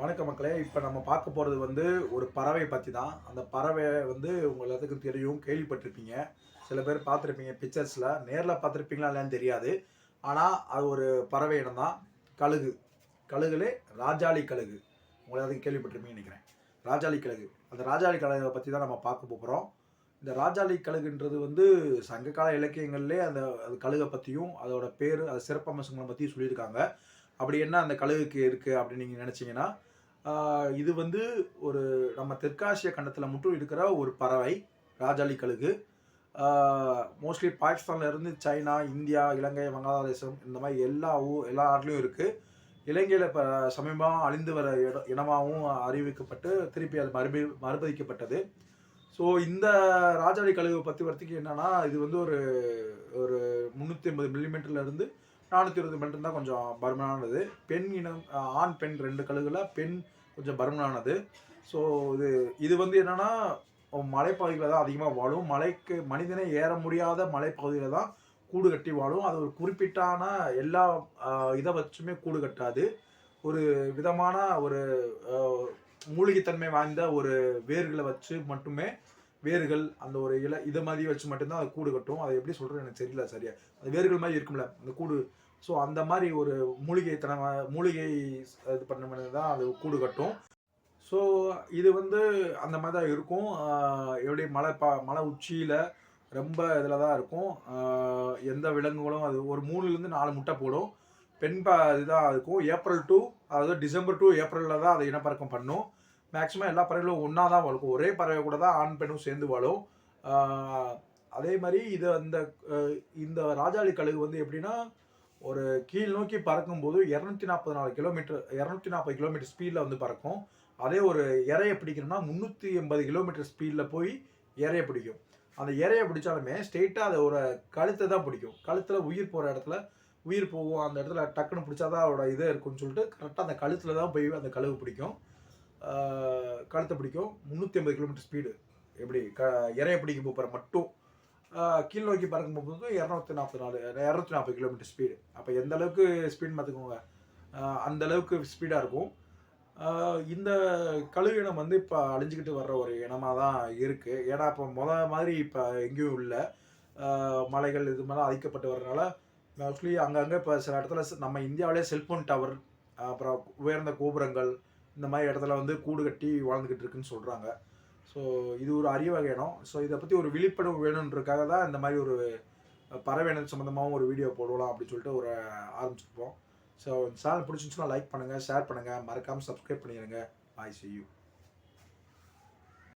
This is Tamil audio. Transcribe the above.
வணக்க மக்களே. இப்போ நம்ம பார்க்க போகிறது வந்து ஒரு பறவை பற்றி தான் அந்த பறவை வந்து உங்கள் எல்லாத்துக்கும் தெரியும். கேள்விப்பட்டிருப்பீங்க. சில பேர் பார்த்துருப்பீங்க பிக்சர்ஸில் நேரில் பார்த்துருப்பீங்களா இல்லைன்னு தெரியாது. ஆனால் அது ஒரு பறவை இனம் தான் கழுகு. கழுகுலே ராஜாளி கழுகு. உங்களை எல்லாத்துக்கும் கேள்விப்பட்டிருப்பீங்கன்னு நினைக்கிறேன். ராஜாளி கழுகு. அந்த ராஜாளி கழுகை பற்றி தான் நம்ம பார்க்க போகிறோம் இந்த ராஜாளி கழுகுன்றது வந்து சங்ககால இலக்கியங்கள்லேயே அந்த அது கழுகை பற்றியும் அதோட பேர் அது சிறப்பம்சங்களை பற்றியும் சொல்லியிருக்காங்க. அப்படி என்ன அந்த கழுகுக்கு இருக்குது அப்படின்னு நீங்கள் நினச்சிங்கன்னா இது வந்து ஒரு நம்ம தெற்காசிய கண்டத்தில் மட்டும் இருக்கிற ஒரு பறவை ராஜாளி கழுகு. மோஸ்ட்லி பாகிஸ்தான்லேருந்து சைனா இந்தியா இலங்கை வங்காளதேசம் இந்த மாதிரி எல்லா ஊ எல்லா நாட்டிலையும் இருக்குது இலங்கையில் இப்போ சமீபமாக அழிந்து வர இட இனமாகவும் அறிவிக்கப்பட்டு திருப்பி அது மறுபடி மறுபதிக்கப்பட்டது. ஸோ இந்த ராஜாளி கழுகு பற்றி வரத்துக்கு என்னென்னா இது வந்து ஒரு ஒரு முந்நூற்றி ஐம்பது மில்லிமீட்டர்லேருந்து நானூற்றி இருபது மில்லிமீட்டர் தான் கொஞ்சம் பருமனானது. பெண் இனம் ஆண் பெண் ரெண்டு கழுகுல பெண் கொஞ்சம் பருமனானது. ஸோ இது இது வந்து என்னென்னா மலைப்பகுதியில் தான் அதிகமாக வாழும். மலைக்கு மனிதனே ஏற முடியாத மலைப்பகுதியில் தான் கூடு கட்டி வாழும். அது ஒரு குறிப்பிட்டான எல்லா இதை வச்சுமே கூடு கட்டாது. ஒரு விதமான ஒரு மூலிகைத்தன்மை வாய்ந்த ஒரு வேர்களை வச்சு மட்டுமே வேர்கள் அந்த ஒரு இலை இதை மாதிரி வச்சு மட்டும்தான் அது கூடு கட்டும். அதை எப்படி சொல்கிறது எனக்கு தெரியல சரியா. அது வேர்கள் மாதிரி இருக்கும்ல அந்த கூடு ஸோ அந்த மாதிரி ஒரு மூலிகை தன மூலிகை இது பண்ண தான் அது கூடு கட்டும். ஸோ இது வந்து அந்த மாதிரி தான் இருக்கும். எப்படி மலை பா மலை உச்சியில் ரொம்ப இதில் தான் இருக்கும். எந்த விலங்குகளும் அது ஒரு மூணுலேருந்து நாலு முட்டை போடும். பெண் பா இதுதான் இருக்கும். ஏப்ரல் டு அதாவது டிசம்பர் டு ஏப்ரலில் தான் அதை இனப்பறக்கம் பண்ணும். மேக்ஸிமம் எல்லா பறவைகளும் ஒன்றா தான் வளர்க்கும். ஒரே பறவை கூட தான் ஆண் பெண்ணும் சேர்ந்து வாழும். அதே மாதிரி இது அந்த இந்த ராஜாளி கழுகு வந்து எப்படின்னா ஒரு கீழ் நோக்கி பறக்கும்போது இரநூத்தி நாற்பது நாலு கிலோமீட்டர் இரநூத்தி நாற்பது கிலோமீட்டர் ஸ்பீடில் வந்து பறக்கும். அதே ஒரு இறையை பிடிக்கணும்னா முந்நூற்றி எண்பது கிலோமீட்டர் ஸ்பீடில் போய் இறைய பிடிக்கும். அந்த இறையை பிடிச்சாலுமே ஸ்ட்ரெயிட்டாக அதை ஒரு கழுத்தை தான் பிடிக்கும். கழுத்தில் உயிர் போகிற இடத்துல உயிர் போகும். அந்த இடத்துல டக்குன்னு பிடிச்சாதான் அதோட இது இருக்கும்னு சொல்லிட்டு கரெக்டாக அந்த கழுத்தில் தான் போய் அந்த கழுவு பிடிக்கும். கழுத்தை பிடிக்கும். முந்நூற்றி ஐம்பது கிலோமீட்டர் ஸ்பீடு எப்படி க இறைய பிடிக்க போகிற மட்டும் கீழ் நோக்கி பறக்கும் போது இரநூத்தி நாற்பது நாலு இரநூத்தி நாற்பது கிலோமீட்டர் ஸ்பீடு அப்போ எந்த அளவுக்கு ஸ்பீட் பார்த்துக்கோங்க அந்த அளவுக்கு ஸ்பீடாக இருக்கும். இந்த கழுகு இனம் வந்து இப்போ அழிஞ்சுக்கிட்டு வர்ற ஒரு இனமாக தான் இருக்குது ஏன்னா இப்போ முத மாதிரி இப்போ எங்கேயும் இல்லை. மலைகள் இது மாதிரிலாம் அழிக்கப்பட்டு வர்றதுனால மோஸ்ட்லி அங்கங்கே இப்போ சில இடத்துல நம்ம இந்தியாவிலே செல்ஃபோன் டவர் அப்புறம் உயர்ந்த கோபுரங்கள் இந்த மாதிரி இடத்துல வந்து கூடு கட்டி வாழ்ந்துக்கிட்டு இருக்குன்னு சொல்கிறாங்க ஸோ இது ஒரு அரிய வகை இடம். ஸோ இதை பற்றி ஒரு விழிப்புணர்வு வேணுன்றதுக்காக தான் இந்த மாதிரி ஒரு பறவை இனம் சம்மந்தமாகவும் ஒரு வீடியோ போடலாம் அப்படின்னு சொல்லிட்டு ஒரு ஆரம்பிச்சிருப்போம். ஸோ சேனல் பிடிச்சிருந்துச்சுன்னா லைக் பண்ணுங்கள் ஷேர் பண்ணுங்கள் மறக்காமல் சப்ஸ்கிரைப் பண்ணிடுங்க ஐ சி யூ